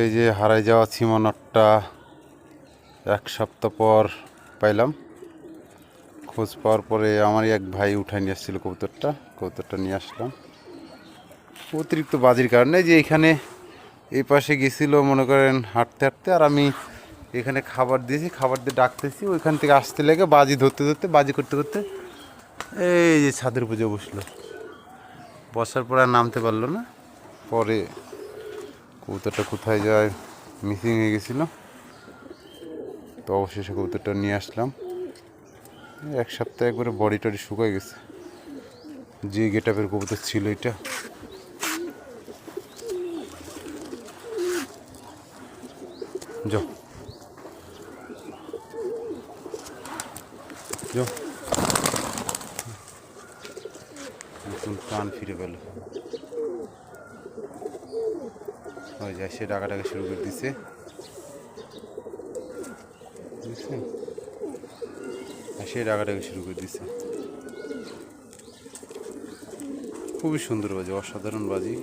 এই যে হারাই যাওয়া ছিমনটটা এক সপ্তাহ পর পাইলাম। খোঁজ পাওয়ার পরে আমারই এক ভাই উঠাই নিয়ে আসছিল কবুতরটা। কবুতরটা নিয়ে আসলাম। অতিরিক্ত বাজির কারণে যে এখানে এই পাশে গেছিল, মনে করেন হাঁটতে হাঁটতে, আর আমি এখানে খাবার দিয়েছি, খাবার দিয়ে ডাকতেছি। ওইখান থেকে আসতে লেগে বাজি ধরতে ধরতে, বাজি করতে করতে এই যে ছাদের পুজো বসল। বসার পর আর নামতে পারল না। পরে কবুতরটা কোথায় যায় মিসিং হয়ে গেছিল। তো অবশেষে কবুতরটা নিয়ে আসলাম। এক সপ্তাহে একবারে বডি টডি শুকায় গেছে। যে গেট আপের কবুতর ছিল এটা। যাও। নতুন প্রাণ ফিরে পেল। ওই যায়, সে ডাকাটাকে শুরু করে দিছে। বুঝছেন? সে ডাকাটাকে শুরু করে দিছে। খুবই সুন্দর বাজি, অসাধারণ বাজি।